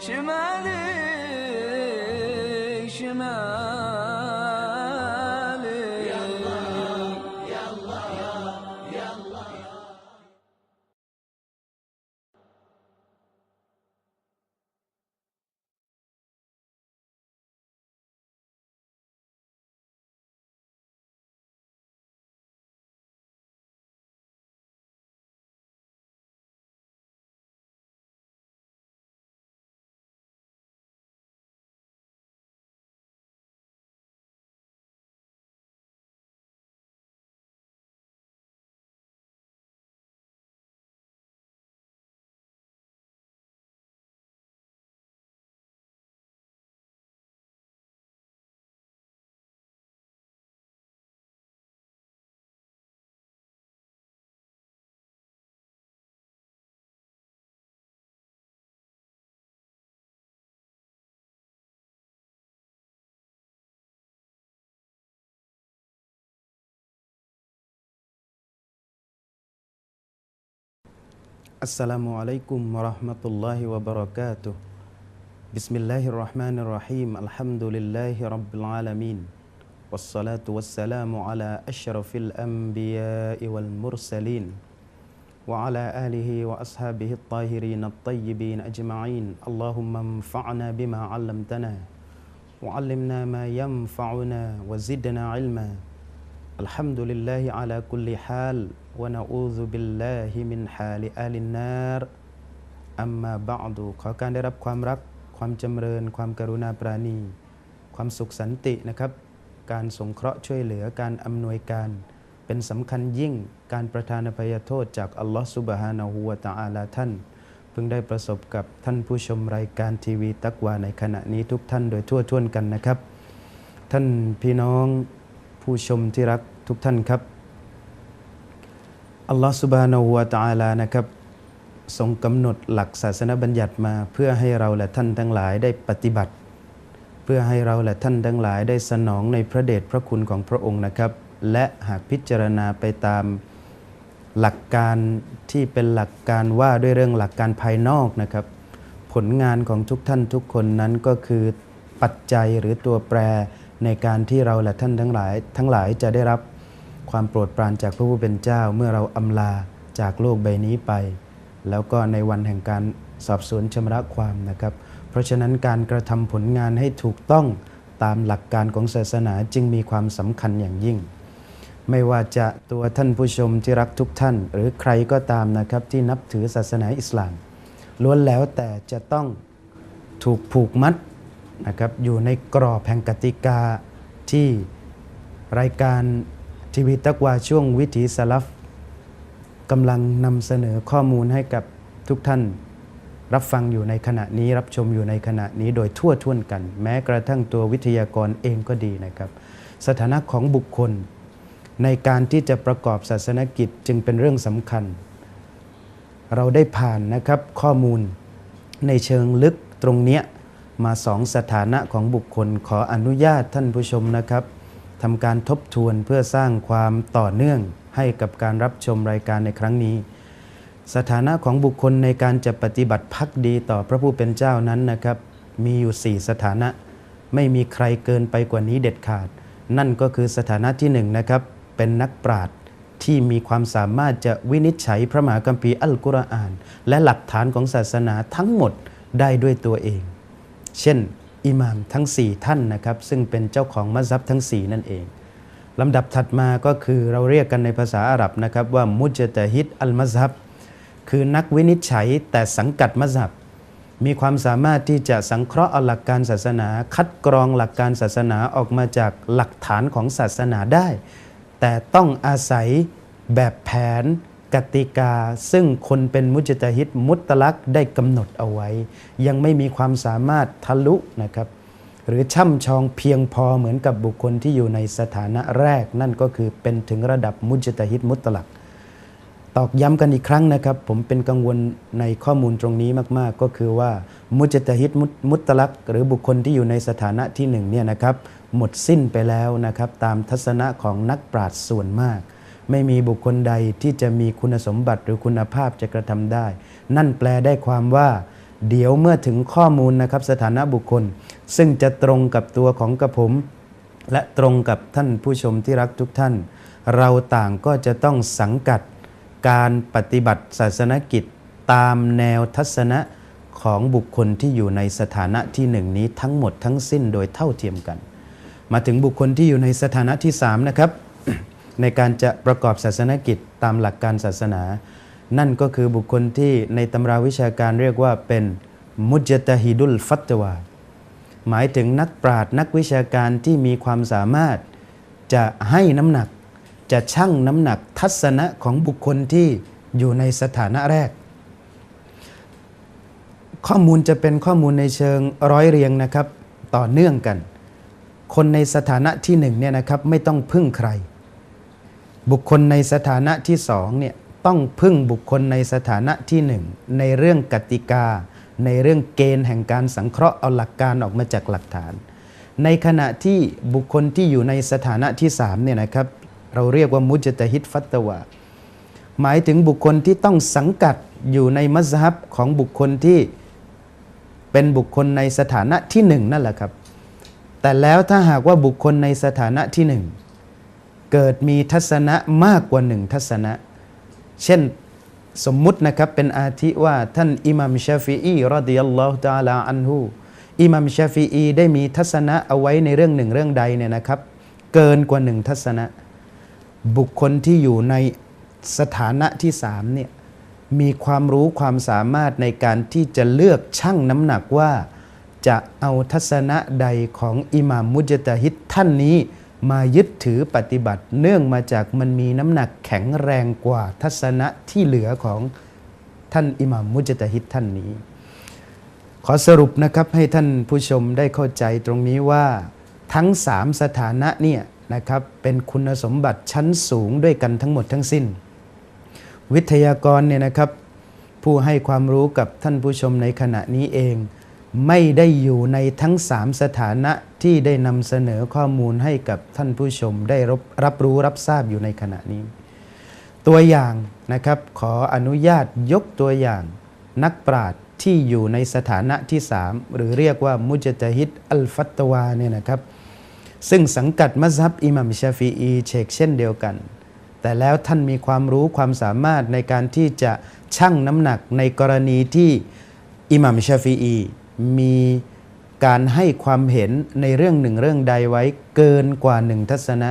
شمالي شمالي. السلام عليكم ورحمة الله وبركاته بسم الله الرحمن الرحيم الحمد لله رب العالمين والصلاة والسلام على أشرف الأنبياء والمرسلين وعلى آله وأصحابه الطاهرين الطيبين أجمعين اللهم انفعنا بما علمتنا وعلمنا ما ينفعنا وزدنا علما الحمد لله على كل حال ونعوذ بالله من حال أهل النار อัมมาบะดูขอการได้รับความรัก ความจำเริญ ความกรุณาปราณี ความสุขสันตินะครับ การสงเคราะห์ช่วยเหลือการอำนวยการ เป็นสำคัญยิ่งการประทานอภัยโทษจากอัลลอฮฺสุบฮานาหูวะตะอาลาท่าน เพิ่งได้ประสบกับท่านผู้ชมรายการทีวีตักวาในขณะนี้ทุกท่านโดยทั่วท่วนกันนะครับ ท่านพี่น้อง ผู้ชมที่รักทุกท่านครับอัลลอฮฺสุบฮานาหูวะตะอาลานะครับทรงกำหนดหลักศาสนบัญญัติมาเพื่อให้เราและท่านทั้งหลายได้ปฏิบัติ เพื่อให้เราและท่านทั้งหลายได้สนองในพระเดชพระคุณของพระองค์นะครับ และหากพิจารณาไปตามหลักการที่เป็นหลักการว่าด้วยเรื่องหลักการภายนอกนะครับ ผลงานของทุกท่านทุกคนนั้นก็คือปัจจัยหรือตัวแปร ในการที่เราและท่านทั้งหลาย ทั้งหลายจะได้รับความโปรดปรานจากพระผู้เป็นเจ้าเมื่อเราอำลาจากโลกใบนี้ไป แล้วก็ในวันแห่งการสอบสวนชำระความนะครับ เพราะฉะนั้นการกระทำผลงานให้ถูกต้องตามหลักการของศาสนาจึงมีความสำคัญอย่างยิ่ง ไม่ว่าจะตัวท่านผู้ชมที่รักทุกท่าน หรือใครก็ตามนะครับที่นับถือศาสนาอิสลามล้วนแล้วแต่จะต้องถูกผูกมัด นะครับอยู่ในกรอบแห่งกติกาที่รายการทีวีตักวาช่วงวิถีสลับกำลังนำเสนอข้อมูลให้กับทุกท่าน รับฟังอยู่ในขณะนี้รับชมอยู่ในขณะนี้โดยทั่วท่วนกัน แม้กระทั่งตัววิทยากรเองก็ดีนะครับ สถานะของบุคคล ในการที่จะประกอบศาสนกิจจึงเป็นเรื่องสำคัญ เราได้ผ่านนะครับข้อมูลในเชิงลึกตรงเนี้ย มาสองสถานะของบุคคลขออนุญาตท่านผู้ชมนะครับทำการทบทวนเพื่อสร้างความต่อเนื่องให้กับการรับชมรายการในครั้งนี้ สถานะของบุคคลในการจะปฏิบัติพักดีต่อพระผู้เป็นเจ้านั้นนะครับ มีอยู่ 4 สถานะ ไม่มีใครเกินไปกว่านี้เด็ดขาด นั่นก็คือสถานะที่1นนะครับ เป็นนักปราชญ์ที่มีความสามารถจะวินิจฉัยพระมหาคัมภีร์อัลกุรอาน และหลักฐานของศาสนาทั้งหมดได้ด้วยตัวเอง เช่น อิหม่ามทั้ง 4 ท่านนะครับ ซึ่งเป็นเจ้าของมัสฮับทั้ง 4 นั่นเองลำดับถัดมาก็คือเราเรียกกันในภาษาอาหรับนะครับว่ามุจตะฮิดอัลมัซฮับคือนักวินิจฉัยแต่สังกัดมัซฮับมีความสามารถที่จะสังเคราะห์เอาหลักการศาสนา คัดกรองหลักการศาสนาออกมาจากหลักฐานของศาสนาได้ แต่ต้องอาศัยแบบแผน กติกาซึ่งคนเป็นมุจตะฮิดมุตตลักได้กำหนดเอาไว้ ยังไม่มีความสามารถทะลุนะครับหรือช่ำชองเพียงพอเหมือนกับบุคคลที่อยู่ในสถานะแรก นั่นก็คือเป็นถึงระดับมุจตะฮิดมุตตลักตอกย้ำกันอีกครั้งนะครับ ผมเป็นกังวลในข้อมูลตรงนี้มากๆ ก็คือว่ามุจตะฮิดมุตตลักหรือบุคคลที่อยู่ในสถานะที่หนึ่งเนี่ยนะครับหมดสิ้นไปแล้วนะครับตามทัศนะของนักปราชญ์ส่วนมาก ไม่มีบุคคลใดที่จะมีคุณสมบัติหรือคุณภาพจะกระทำได้ นั่นแปลได้ความว่า เดี๋ยวเมื่อถึงข้อมูลนะครับสถานะบุคคล ซึ่งจะตรงกับตัวของกระผม และตรงกับท่านผู้ชมที่รักทุกท่าน เราต่างก็จะต้องสังกัดการปฏิบัติศาสนกิจตามแนวทัศนะของบุคคลที่อยู่ในสถานะที่หนึ่งนี้ทั้งหมดทั้งสิ้นโดยเท่าเทียมกัน มาถึงบุคคลที่อยู่ในสถานะที่สามนะครับ ในการจะประกอบศาสนกิจตามหลักการศาสนา นั่นก็คือบุคคลที่ในตำราวิชาการเรียกว่าเป็นมุจตะฮิดุลฟัตวา หมายถึงนักปราชญ์นักวิชาการที่มีความสามารถจะให้น้ำหนัก จะชั่งน้ำหนักทัศนะของบุคคลที่อยู่ในสถานะแรก ข้อมูลจะเป็นข้อมูลในเชิงร้อยเรียงนะครับต่อเนื่องกัน คนในสถานะที่หนึ่งเนี่ยนะครับไม่ต้องพึ่งใคร บุคคลในสถานะที่สองเนี่ยต้องพึ่งบุคคลในสถานะที่หนึ่งในเรื่องกติกา ในเรื่องเกณฑ์แห่งการสังเคราะห์เอาหลักการออกมาจากหลักฐาน ในขณะที่บุคคลที่อยู่ในสถานะที่สามเนี่ยนะครับเราเรียกว่ามุจตะฮิดฟัตวาหมายถึงบุคคลที่ต้องสังกัดอยู่ในมัซฮับของบุคคลที่เป็นบุคคลในสถานะที่หนึ่งนั่นแหละครับ แต่แล้วถ้าหากว่าบุคคลในสถานะที่หนึ่ง เกิดมีทัศนะมากกว่าหนึ่งทัศนะ เช่นสมมุตินะครับเป็นอาทิว่าท่านอิหมัมชาฟีอีรอดิยัลลอฮุตาลาอันฮูอิหมัมชาฟีอีได้มีทัศนะเอาไว้ในเรื่องหนึ่งเรื่องใดเนี่ยนะครับ เกินกว่าหนึ่งทัศนะ บุคคลที่อยู่ในสถานะที่สามเนี่ยมีความรู้ความสามารถในการที่จะเลือกชั่งน้ำหนักว่า จะเอาทัศนะใดของอิหม่ามมุจตะฮิดท่านนี้ มายึดถือปฏิบัติ เนื่องมาจากมันมีน้ำหนักแข็งแรงกว่าทัศนะที่เหลือของท่านอิหม่ามมุจตะฮิดท่านนี้ ขอสรุปนะครับให้ท่านผู้ชมได้เข้าใจตรงนี้ว่าทั้งสามสถานะเนี่ยนะครับเป็นคุณสมบัติชั้นสูงด้วยกันทั้งหมดทั้งสิ้น วิทยากรเนี่ยนะครับผู้ให้ความรู้กับท่านผู้ชมในขณะนี้เอง ไม่ได้อยู่ในทั้งสามสถานะที่ได้นำเสนอข้อมูลให้กับท่านผู้ชมได้รับรับรู้รับทราบอยู่ในขณะนี้ ตัวอย่างนะครับขออนุญาตยกตัวอย่าง นักปราชญ์ที่อยู่ในสถานะที่สามหรือเรียกว่ามุจตะฮิดอัลฟัตตวาเนี่ยนะครับ ซึ่งสังกัดมัซฮับอิหมัมชาฟีอีเชกเช่นเดียวกัน แต่แล้วท่านมีความรู้ความสามารถในการที่จะชั่งน้ำหนักในกรณีที่อิหมัมชาฟีอี มีการให้ความเห็นในเรื่องหนึ่งเรื่องใดไว้เกินกว่าหนึ่งทัศนะ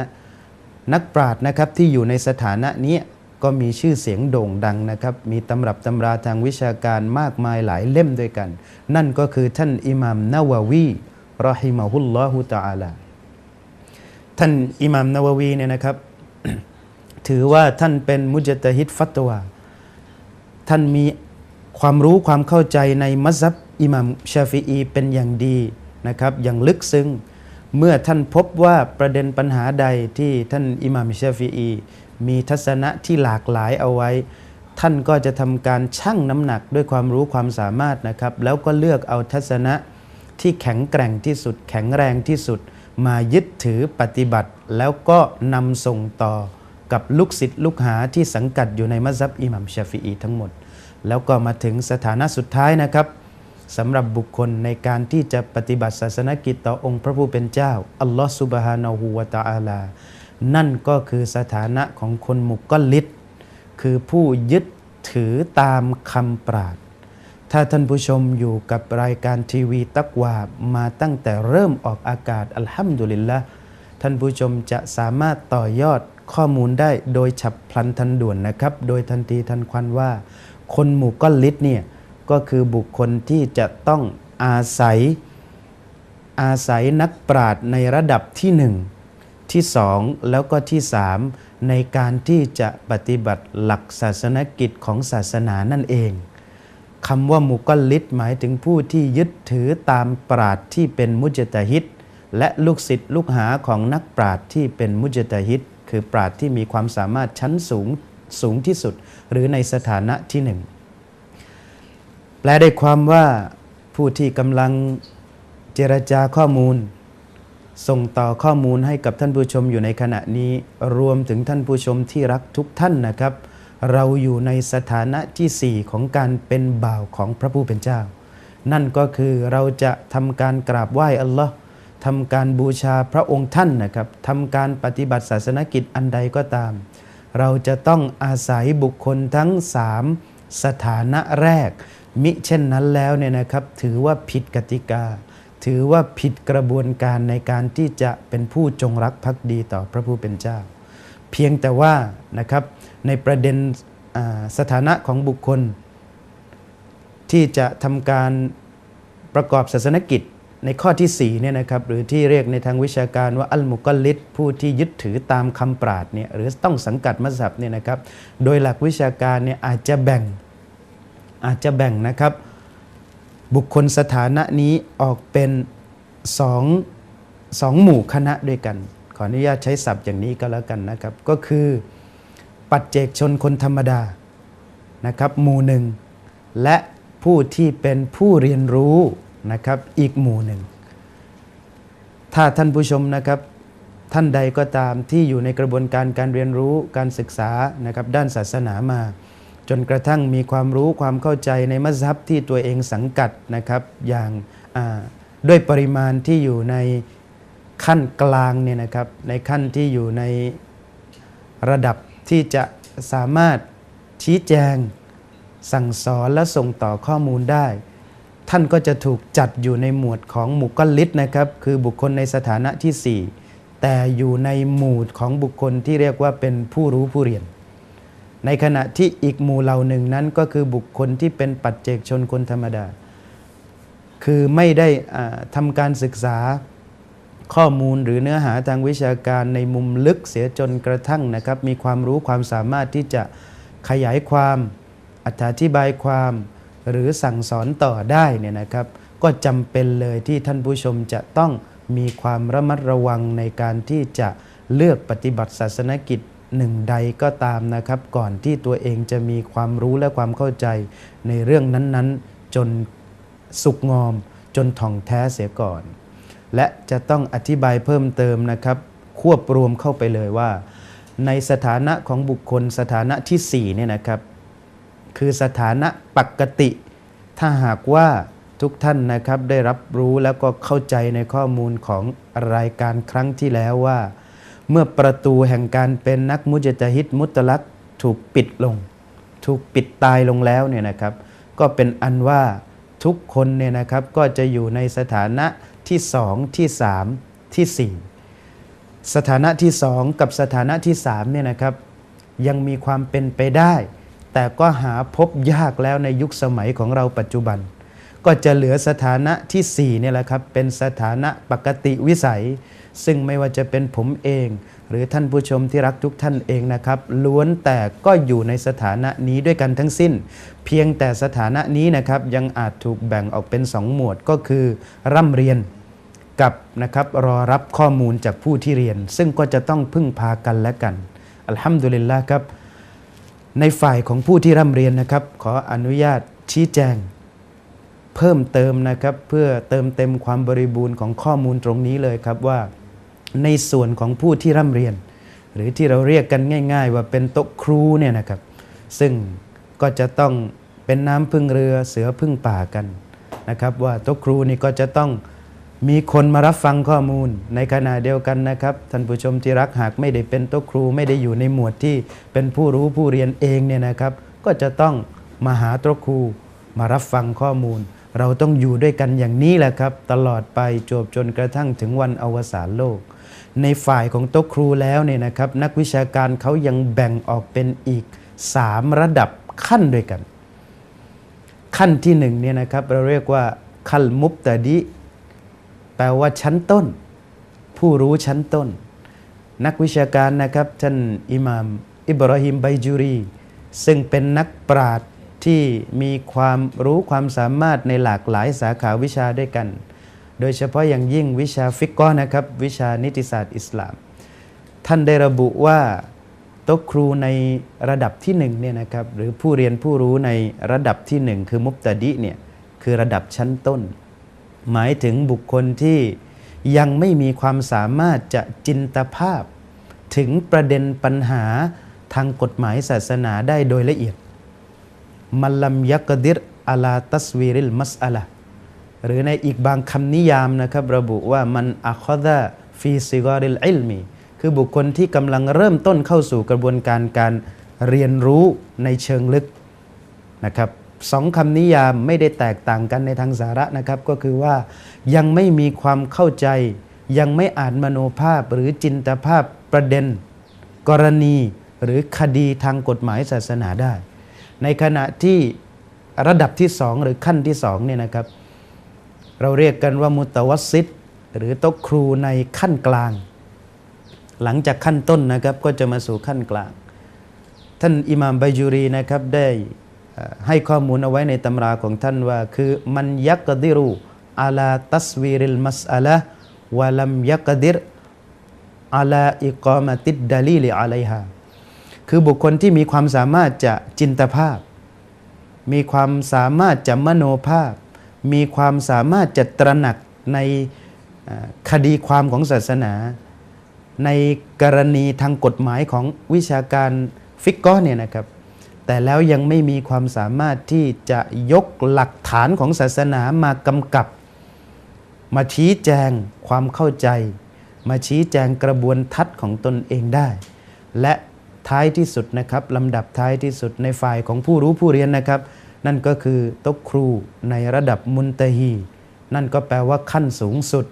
นักปราชญ์นะครับที่อยู่ในสถานะนี้ก็มีชื่อเสียงโด่งดังนะครับ มีตำรับตำราทางวิชาการมากมายหลายเล่มด้วยกัน นั่นก็คือท่านอิหมัมนาววีรอฮิมาฮุลลอฮุตะอาลาท่านอิหมัมนาววีเนี่ยนะครับ ถือว่าท่านเป็นมุจตะฮิดฟัตวา ท่านมีความรู้ความเข้าใจในมัซฮับ อิหมัมชาฟีอีเป็นอย่างดีนะครับอย่างลึกซึ้งเมื่อท่านพบว่าประเด็นปัญหาใดที่ท่านอิหมัมชาฟีอีมีทัศนะที่หลากหลายเอาไว้ ท่านก็จะทำการชั่งน้ำหนักด้วยความรู้ความสามารถนะครับ แล้วก็เลือกเอาทัศนะที่แข็งแกร่งที่สุด แข็งแรงที่สุด มายึดถือปฏิบัติ แล้วก็นำส่งต่อกับลูกศิษย์ลูกหาที่สังกัดอยู่ในมัซฮับอิหมัมชาฟีอีทั้งหมด แล้วก็มาถึงสถานะสุดท้ายนะครับ สำหรับบุคคลในการที่จะปฏิบัติศาสนกิจต่อองค์พระผู้เป็นเจ้า อัลลอฮฺสุบฮานาหูวาตาอาลา นั่นก็คือสถานะของคนมุกกลิดคือผู้ยึดถือตามคำปราดถ้าท่านผู้ชมอยู่กับรายการทีวีตักวามาตั้งแต่เริ่มออกอากาศอัลฮัมดุลิลละท่านผู้ชมจะสามารถต่อยอดข้อมูลได้โดยฉับพลันทันด่วนนะครับ โดยทันทีทันควันว่า คนหมู่ก้อนลิดเนี่ย ก็คือบุคคลที่จะต้องอาศัย อาศัยนักปราชญ์ในระดับที่หนึ่งที่สองแล้วก็ที่สามในการที่จะปฏิบัติหลักศาสนกิจของศาสนานั่นเองคำว่ามุกลลิดหมายถึงผู้ที่ยึดถือตามปราชญ์ที่เป็นมุจตะฮิดและลูกศิษย์ลูกหาของนักปราชญ์ที่เป็นมุจตะฮิดคือปราชญ์ที่มีความสามารถชั้นสูงสูงที่สุด หรือในสถานะที่หนึ่ง ลได้ความว่าผู้ที่กำลังเจรจาข้อมูล ส่งต่อข้อมูลให้กับท่านผู้ชมอยู่ในขณะนี้รวมถึงท่านผู้ชมที่รักทุกท่านนะครับ เราอยู่ในสถานะที่สี่ของการเป็นบ่าวของพระผู้เป็นเจ้า นั่นก็คือเราจะทำการกราบไหว้อัลลอฮ์ทำการบูชาพระองค์ท่านนะครับทำการปฏิบัติศาสนกิจอันใดก็ตาม เราจะต้องอาศัยบุคคลทั้งสามสถานะแรก มิเช่นนั้นแล้วเนี่ยนะครับถือว่าผิดกติกา ถือว่าผิดกระบวนการในการที่จะเป็นผู้จงรักภักดีต่อพระผู้เป็นเจ้า เพียงแต่ว่านะครับในประเด็นสถานะของบุคคล ที่จะทำการประกอบศาสนกิจในข้อที่4เนี่ยนะครับหรือที่เรียกในทางวิชาการว่าอัลมุกัลลิดผู้ที่ยึดถือตามคำปราดเนี่ยหรือต้องสังกัดมัสยิดเนี่ยนะครับโดยหลักวิชาการเนี่ยอาจจะแบ่ง อาจจะแบ่งนะครับ บุคคลสถานะนี้ออกเป็นสองสองหมู่คณะด้วยกัน ขออนุญาตใช้ศัพท์อย่างนี้ก็แล้วกันนะครับ ก็คือปัจเจกชนคนธรรมดานะครับ หมู่หนึ่ง และผู้ที่เป็นผู้เรียนรู้นะครับอีกหมู่หนึ่ง ถ้าท่านผู้ชมนะครับท่านใดก็ตามที่อยู่ในกระบวนการการเรียนรู้การศึกษานะครับด้านศาสนามา จนกระทั่งมีความรู้ความเข้าใจในมัสฮับที่ตัวเองสังกัดนะครับ อย่างด้วยปริมาณที่อยู่ในขั้นกลางเนี่ยนะครับ ในขั้นที่อยู่ในระดับที่จะสามารถชี้แจง สั่งสอนและส่งต่อข้อมูลได้ ท่านก็จะถูกจัดอยู่ในหมวดของหมู่กลลิดนะครับ คือบุคคลในสถานะที่ 4 แต่อยู่ในหมู่ของบุคคลที่เรียกว่าเป็นผู้รู้ผู้เรียน ในขณะที่อีกหมู่เหล่าหนึ่งนั้นก็คือบุคคลที่เป็นปัจเจกชนคนธรรมดา คือไม่ได้ทำการศึกษาข้อมูลหรือเนื้อหาทางวิชาการในมุมลึกเสียจนกระทั่งนะครับ มีความรู้ความสามารถที่จะขยายความอธิบายความหรือสั่งสอนต่อได้เนี่ยนะครับ ก็จำเป็นเลยที่ท่านผู้ชมจะต้องมีความระมัดระวังในการที่จะเลือกปฏิบัติศาสนกิจ หนึ่งใดก็ตามนะครับ ก่อนที่ตัวเองจะมีความรู้และความเข้าใจในเรื่องนั้นๆ จนสุกงอม จนท่องแท้เสียก่อน และจะต้องอธิบายเพิ่มเติมนะครับ ควบรวมเข้าไปเลยว่า ในสถานะของบุคคลสถานะที่4เนี่ยนะครับ คือสถานะปกติ ถ้าหากว่าทุกท่านนะครับได้รับรู้แล้วก็เข้าใจในข้อมูลของรายการครั้งที่แล้วว่า เมื่อประตูแห่งการเป็นนักมุจตะฮิดมุตลักถูกปิดลง ถูกปิดตายลงแล้วเนี่ยนะครับ ก็เป็นอันว่าทุกคนเนี่ยนะครับก็จะอยู่ในสถานะที่สองที่สามที่สี่สถานะที่สองกับสถานะที่สามเนี่ยนะครับ ยังมีความเป็นไปได้ แต่ก็หาพบยากแล้วในยุคสมัยของเราปัจจุบัน ก็จะเหลือสถานะที่สี่เนี่ยแหละครับเป็นสถานะปกติวิสัย ซึ่งไม่ว่าจะเป็นผมเอง หรือท่านผู้ชมที่รักทุกท่านเองนะครับล้วนแต่ก็อยู่ในสถานะนี้ด้วยกันทั้งสิ้น เพียงแต่สถานะนี้นะครับยังอาจถูกแบ่งออกเป็นสองหมวดก็คือ ร่ำเรียนกับนะครับรอรับข้อมูลจากผู้ที่เรียน ซึ่งก็จะต้องพึ่งพากันและกัน อัลฮัมดุลิลละครับ ในฝ่ายของผู้ที่ร่ำเรียนนะครับ ขออนุญาตชี้แจง เพิ่มเติมนะครับเพื่อเติมเต็มความบริบูรณ์ของข้อมูลตรงนี้เลยครับว่า ในส่วนของผู้ที่ร่ำเรียน หรือที่เราเรียกกันง่าย ๆ ว่าเป็นโต๊ะครูเนี่ยนะครับ ซึ่งก็จะต้องเป็นน้ำพึ่งเรือเสือพึ่งป่ากันนะครับ ว่าโต๊ะครูนี่ก็จะต้องมีคนมารับฟังข้อมูลในขณะเดียวกันนะครับท่านผู้ชมที่รักหากไม่ได้เป็นโต๊ะครูไม่ได้อยู่ในหมวดที่เป็นผู้รู้ผู้เรียนเองเนี่ยนะครับ ก็จะต้องมาหาโต๊ะครูมารับฟังข้อมูล เราต้องอยู่ด้วยกันอย่างนี้แหละครับ ตลอดไปจบจนกระทั่งถึงวันอวสานโลก ในฝ่ายของโต๊ะครูแล้วเนี่ยนะครับ นักวิชาการเขายังแบ่งออกเป็นอีก 3 ระดับขั้นด้วยกัน ขั้นที่หนึ่งเนี่ยนะครับเราเรียกว่าคัลมุบตะดิแปลว่าชั้นต้น ผู้รู้ชั้นต้น นักวิชาการนะครับท่านอิหม่าม อิบราฮิมไบจูรี ซึ่งเป็นนักปราชญ์ ที่มีความรู้ความสามารถในหลากหลายสาขาวิชาด้วยกัน โดยเฉพาะอย่างยิ่งวิชาฟิกกอนะครับ วิชานิติศาสตร์อิสลาม ท่านได้ระบุว่าโต๊ะครูในระดับที่หนึ่งเนี่ยนะครับหรือผู้เรียนผู้รู้ในระดับที่หนึ่งคือมุบตะดิเนี่ยคือระดับชั้นต้น หมายถึงบุคคลที่ยังไม่มีความสามารถจะจินตภาพ ถึงประเด็นปัญหาทางกฎหมายศาสนาได้โดยละเอียด มัลลัมยักดิรอาลาตัสวีริลมัสอะละหรือในอีกบางคำนิยามนะครับ ระบุว่ามันอัคดะฟีซิกอริลอิลมีคือบุคคลที่กำลังเริ่มต้นเข้าสู่กระบวนการการเรียนรู้ในเชิงลึกนะครับสองคำนิยามไม่ได้แตกต่างกันในทางสาระนะครับ ก็คือว่ายังไม่มีความเข้าใจ ยังไม่อ่านมโนภาพหรือจินตภาพประเด็น กรณีหรือคดีทางกฎหมายศาสนาได้ ในขณะที่ระดับที่สองหรือขั้นที่สองเนี่ยนะครับ เราเรียกกันว่ามุตวัสิตหรือโต๊ะครูในขั้นกลาง หลังจากขั้นต้นนะครับก็จะมาสู่ขั้นกลาง ท่านอิหม่ามไบจูรีนะครับได้ให้ข้อมูลเอาไว้ในตำราของท่านว่าคือมันยักดิรุอาลาตัสวีริลมัสอะละวะลัมยักดิรอาลาอิกามติดดลีลิอะลัยฮา คือบุคคลที่มีความสามารถจะจินตภาพ มีความสามารถจะมโนภาพ มีความสามารถจะตระหนักในคดีความของศาสนา ในกรณีทางกฎหมายของวิชาการฟิกกอเนี่ยนะครับ แต่แล้วยังไม่มีความสามารถที่จะยกหลักฐานของศาสนามากำกับ มาชี้แจงความเข้าใจ มาชี้แจงกระบวนทัศน์ของตนเองได้ และ ท้ายที่สุดนะครับลำดับท้ายที่สุดในฝ่ายของผู้รู้ผู้เรียนนะครับ นั่นก็คือต๊ะครูในระดับมุนตฮี นั่นก็แปลว่าขั้นสูงสุด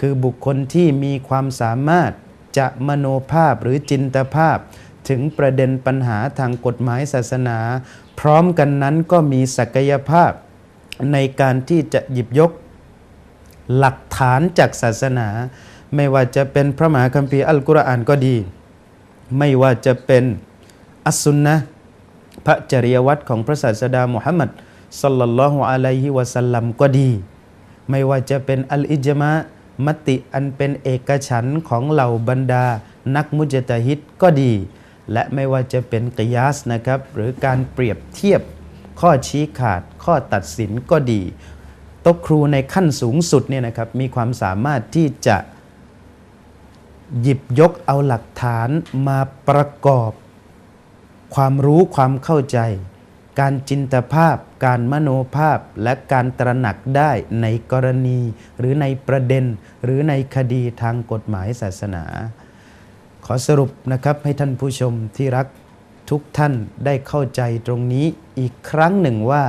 คือบุคคลที่มีความสามารถจะมโนภาพหรือจินตภาพ ถึงประเด็นปัญหาทางกฎหมายศาสนา พร้อมกันนั้นก็มีศักยภาพในการที่จะหยิบยกหลักฐานจากศาสนา ไม่ว่าจะเป็นพระมหาคัมภีร์อัลกุรอานก็ดี ไม่ว่าจะเป็นอัสซุนนะพระจริยวัตรของพระศาสดามุฮัมมัดสัลลัลลอฮุอะลัยฮิวะสัลลัมก็ดี ไม่ว่าจะเป็นอัลอิจมะมติอันเป็นเอกฉันท์ของเหล่าบรรดา นักมุจตะฮิดก็ดี และไม่ว่าจะเป็นกิยาสนะครับ หรือการเปรียบเทียบ ข้อชี้ขาด ข้อตัดสินก็ดีโต๊ะครูในขั้นสูงสุดเนี่ยนะครับมีความสามารถที่จะ หยิบยกเอาหลักฐานมาประกอบ ความรู้ความเข้าใจ การจินตภาพ การมโนภาพและการตระหนักได้ในกรณี หรือในประเด็น หรือในคดีทางกฎหมายศาสนา ขอสรุปนะครับให้ท่านผู้ชมที่รักทุกท่านได้เข้าใจตรงนี้อีกครั้งหนึ่งว่า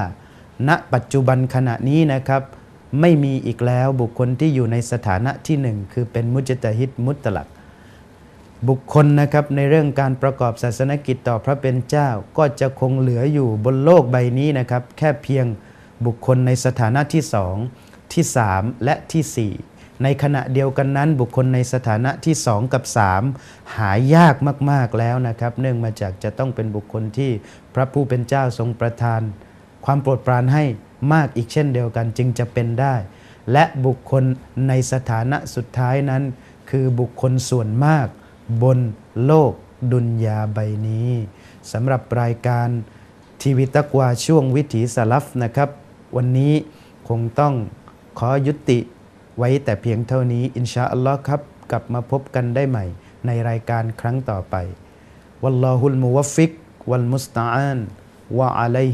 ณปัจจุบันขณะนี้นะครับ ไม่มีอีกแล้วบุคคลที่อยู่ในสถานะที่หนึ่งคือเป็นมุจตะฮิดมุตตลัก บุคคลนะครับในเรื่องการประกอบศาสนกิจต่อพระเป็นเจ้าก็จะคงเหลืออยู่บนโลกใบนี้นะครับ แค่เพียงบุคคลในสถานะที่สองที่สามและที่สี่ในขณะเดียวกันนั้น บุคคลในสถานะที่สองกับสามหายากมาก ๆแล้วนะครับ เนื่องมาจากจะต้องเป็นบุคคลที่พระผู้เป็นเจ้าทรงประทาน ความโปรดปรานให้มากอีกเช่นเดียวกันจึงจะเป็นได้ และบุคคลในสถานะสุดท้ายนั้น คือบุคคลส่วนมาก บนโลกดุนยาใบนี้สำหรับรายการทีวีตะกวาช่วงวิถีสลัฟนะครับ วันนี้คงต้องขอยุติไว้แต่เพียงเท่านี้อินชาอัลลอฮ์ครับ กลับมาพบกันได้ใหม่ ในรายการครั้งต่อไป วัลลอฮุลมุวฟิก วัลมุสตาอาน วะอะลัย